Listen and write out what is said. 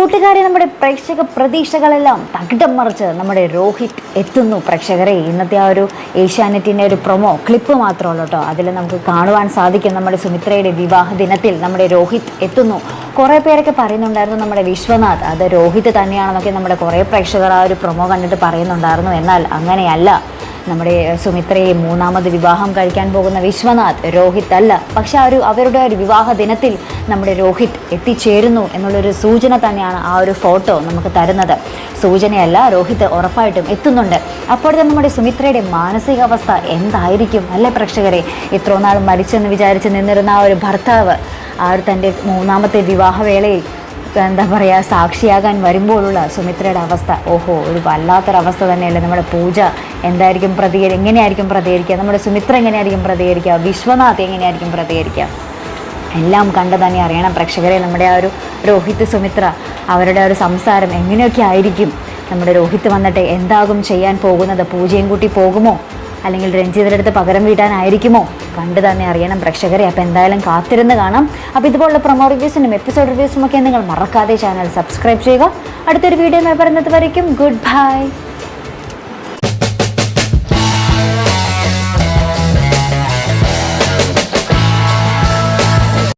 കൂട്ടുകാരെ നമ്മുടെ പ്രേക്ഷക പ്രതീക്ഷകളെല്ലാം തകിടം മറിച്ച് നമ്മുടെ രോഹിത് എത്തുന്നു. പ്രേക്ഷകരെ ഇന്നത്തെ ആ ഒരു ഏഷ്യാനെറ്റിന്റെ ഒരു പ്രൊമോ ക്ലിപ്പ് മാത്രമല്ല കേട്ടോ. അതിൽ നമുക്ക് കാണുവാൻ സാധിക്കും നമ്മുടെ സുമിത്രയുടെ വിവാഹ ദിനത്തിൽ നമ്മുടെ രോഹിത് എത്തുന്നു. കുറേ പേരൊക്കെ പറയുന്നുണ്ടായിരുന്നു നമ്മുടെ വിശ്വനാഥ് അത് രോഹിത് തന്നെയാണെന്നൊക്കെ നമ്മുടെ കുറേ പ്രേക്ഷകർ ആ ഒരു പ്രൊമോ കണ്ടിട്ട് പറയുന്നുണ്ടായിരുന്നു. എന്നാൽ അങ്ങനെയല്ല. നമ്മുടെ സുമിത്രയെ മൂന്നാമത് വിവാഹം കഴിക്കാൻ പോകുന്ന വിശ്വനാഥ് രോഹിത് അല്ല. പക്ഷെ ആ ഒരു അവരുടെ ഒരു വിവാഹ ദിനത്തിൽ നമ്മുടെ രോഹിത് എത്തിച്ചേരുന്നു എന്നുള്ളൊരു സൂചന തന്നെയാണ് ആ ഒരു ഫോട്ടോ നമുക്ക് തരുന്നത്. സൂചനയല്ല രോഹിത് ഉറപ്പായിട്ടും എത്തുന്നുണ്ട്. അപ്പോഴത്തെ നമ്മുടെ സുമിത്രയുടെ മാനസികാവസ്ഥ എന്തായിരിക്കും അല്ലേ പ്രേക്ഷകരെ? ഇത്രോ നാൾ മരിച്ചെന്ന് വിചാരിച്ച് നിന്നിരുന്ന ആ ഒരു ഭർത്താവ് ആ ഒരു തന്റെ മൂന്നാമത്തെ വിവാഹവേളയിൽ എന്താ പറയുക സാക്ഷിയാകാൻ വരുമ്പോഴുള്ള സുമിത്രയുടെ അവസ്ഥ. ഓഹോ ഒരു വല്ലാത്തൊരവസ്ഥ തന്നെയല്ലേ നമ്മുടെ പൂജ. എന്തായിരിക്കും പ്രതികരി എങ്ങനെയായിരിക്കും പ്രതികരിക്കുക നമ്മുടെ സുമിത്ര എങ്ങനെയായിരിക്കും പ്രതികരിക്കുക വിശ്വനാഥ് എങ്ങനെയായിരിക്കും പ്രതികരിക്കുക എല്ലാം കണ്ട് തന്നെ അറിയണം പ്രേക്ഷകരെ. നമ്മുടെ ആ ഒരു രോഹിത് സുമിത്ര അവരുടെ ഒരു സംസാരം എങ്ങനെയൊക്കെ ആയിരിക്കും? നമ്മുടെ രോഹിത് വന്നിട്ട് എന്താകും ചെയ്യാൻ പോകുന്നത്? പൂജയും കൂട്ടി പോകുമോ? അല്ലെങ്കിൽ രഞ്ജിതരുടെ അടുത്ത് പകരം വീട്ടാനായിരിക്കുമോ? കണ്ടു തന്നെ അറിയണം പ്രേക്ഷകരെ. അപ്പോൾ എന്തായാലും കാത്തിരുന്ന് കാണാം. അപ്പോൾ ഇതുപോലുള്ള പ്രൊമോ റിവ്യൂസിനും എപ്പിസോഡ് റിവ്യൂസിനും ഒക്കെ നിങ്ങൾ മറക്കാതെ ചാനൽ സബ്സ്ക്രൈബ് ചെയ്യുക. അടുത്തൊരു വീഡിയോ പറയുന്നത് വരയ്ക്കും. Good bye